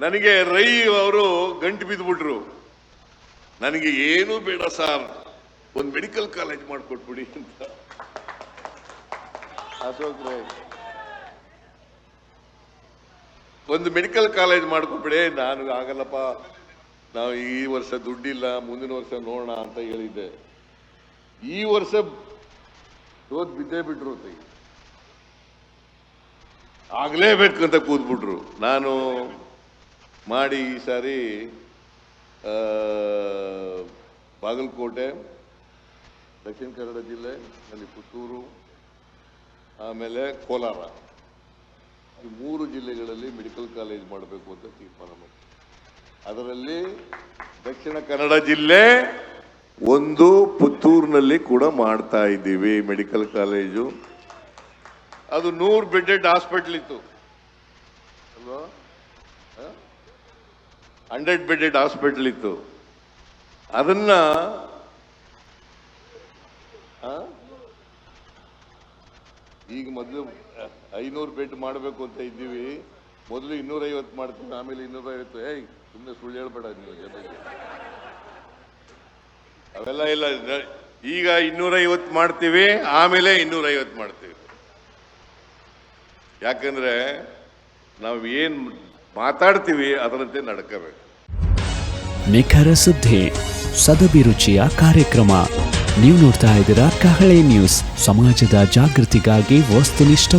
ನನಗೆ ರೈ ಅವರು ಗಂಟು ಬಿದ್ದುಬಿಟ್ರು ನನಗೆ ಏನೂ ಬೇಡ ಸರ್. ಒಂದು ಮೆಡಿಕಲ್ ಕಾಲೇಜ್ ಮಾಡಿಕೊಟ್ಬಿಡಿ ಅಂತ. ಅಶೋಕ್ ರೈ ಒಂದು ಮೆಡಿಕಲ್ ಕಾಲೇಜ್ ಮಾಡ್ಕೊಬಿಡಿ ನಾನು ಆಗಲ್ಲಪ್ಪ. ನಾವು ಈ ವರ್ಷ ದುಡ್ಡಿಲ್ಲ ಮುಂದಿನ ವರ್ಷ ನೋಡೋಣ ಅಂತ ಹೇಳಿದ್ದೆ. ಈ ವರ್ಷ ಓದ್ ಬಿದ್ದೇ ಬಿಟ್ರು ಅಂತ ಆಗಲೇಬೇಕು ಅಂತ ಕೂತ್ಬಿಟ್ರು. ನಾನು ಮಾಡಿ ಈ ಸಾರಿ ಬಾಗಲಕೋಟೆ, ದಕ್ಷಿಣ ಕನ್ನಡ ಜಿಲ್ಲೆ, ಅಲ್ಲಿ ಪುತ್ತೂರು, ಆಮೇಲೆ ಕೋಲಾರ. ಈ ಮೂರು ಜಿಲ್ಲೆಗಳಲ್ಲಿ ಮೆಡಿಕಲ್ ಕಾಲೇಜ್ ಮಾಡಬೇಕು ಅಂತ ತೀರ್ಮಾನ ಮಾಡಿ ಅದರಲ್ಲಿ ದಕ್ಷಿಣ ಕನ್ನಡ ಜಿಲ್ಲೆ ಒಂದು, ಪುತ್ತೂರಿನಲ್ಲಿ ಕೂಡ ಮಾಡ್ತಾ ಇದ್ದೀವಿ ಮೆಡಿಕಲ್ ಕಾಲೇಜು. ಅದು ನೂರು ಬೆಡ್ಡೆಡ್ ಹಾಸ್ಪಿಟ್ಲ್ ಇತ್ತು. ಅಲ್ವಾ? ಹಂಡ್ರೆಡ್ ಬೆಡೆಡ್ ಹಾಸ್ಪಿಟಲ್ ಇತ್ತು. ಅದನ್ನ? ಈಗ ಮೊದಲು ಐನೂರು ಬೆಡ್ ಮಾಡಬೇಕು ಅಂತ ಇದ್ದೀವಿ. ಮೊದಲು ಇನ್ನೂರೈವತ್ತು ಮಾಡ್ತೀವಿ ಆಮೇಲೆ ಇನ್ನೂರೈವತ್ತು. ಏಯ್ ಸುಮ್ಮನೆ ಸುಳ್ಳು ಹೇಳ್ಬೇಡ ನೀವು ಜನರಿಗೆ ಅವೆಲ್ಲ ಇಲ್ಲ. ಈಗ ಇನ್ನೂರೈವತ್ತು ಮಾಡ್ತೀವಿ, ಆಮೇಲೆ ಇನ್ನೂರೈವತ್ತು ಮಾಡ್ತೀವಿ. ಯಾಕಂದ್ರೆ ನಾವು ಏನ್ ಮಾತಾಡ್ತೀವಿ, ಅದರಂತೆ ನಡ್ಕೋಬೇಕು. ನಿಖರ ಸುದ್ದಿ ಸದಭಿರುಚಿಯ ಕಾರ್ಯಕ್ರಮ. ನೀವು ನೋಡ್ತಾ ಇದ್ದೀರಾ ಕಹಳೆ ನ್ಯೂಸ್, ಸಮಾಜದ ಜಾಗೃತಿಗಾಗಿ ವಸ್ತುನಿಷ್ಠ